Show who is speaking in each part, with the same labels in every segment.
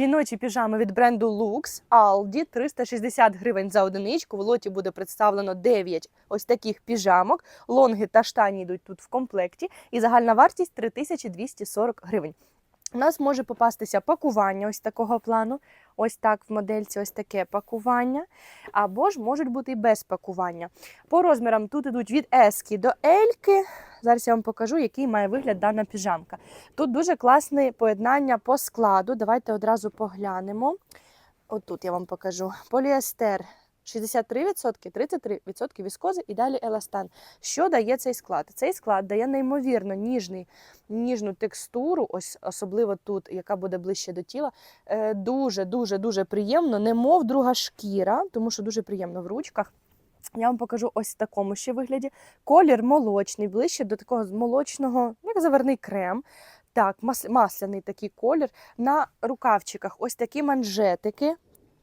Speaker 1: Жіночі піжами від бренду Lux Aldi 360 гривень за одиничку. В лоті буде представлено 9 ось таких піжамок. Лонги та штані йдуть тут в комплекті. І загальна вартість 3240 гривень. У нас може попастися пакування ось такого плану. Ось так в модельці ось таке пакування. Або ж можуть бути і без пакування. По розмірам тут ідуть від S до L. Зараз я вам покажу, який має вигляд дана піжамка. Тут дуже класне поєднання по складу. Давайте одразу поглянемо. Отут я вам покажу. Поліестер 63%, 33% віскози і далі еластан. Що дає цей склад? Цей склад дає неймовірно ніжний, ніжну текстуру, ось особливо тут, яка буде ближче до тіла. Е, Дуже, дуже, дуже приємно, немов друга шкіра, тому що дуже приємно в ручках. Я вам покажу ось в такому ще вигляді. Колір молочний, ближче до такого молочного, як заварний крем. Так, масляний такий колір. На рукавчиках ось такі манжетики.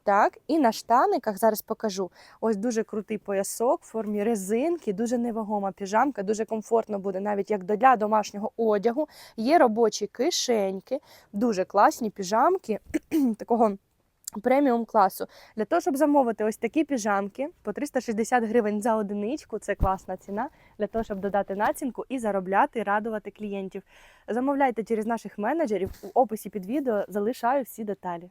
Speaker 1: Так, і на штаниках зараз покажу. Ось дуже крутий поясок в формі резинки, дуже невагома піжамка, дуже комфортно буде навіть як для домашнього одягу. Є робочі кишеньки, дуже класні піжамки такого преміум класу. Для того, щоб замовити ось такі піжамки по 360 гривень за одиничку, це класна ціна, для того, щоб додати націнку і заробляти, радувати клієнтів. Замовляйте через наших менеджерів. У описі під відео залишаю всі деталі.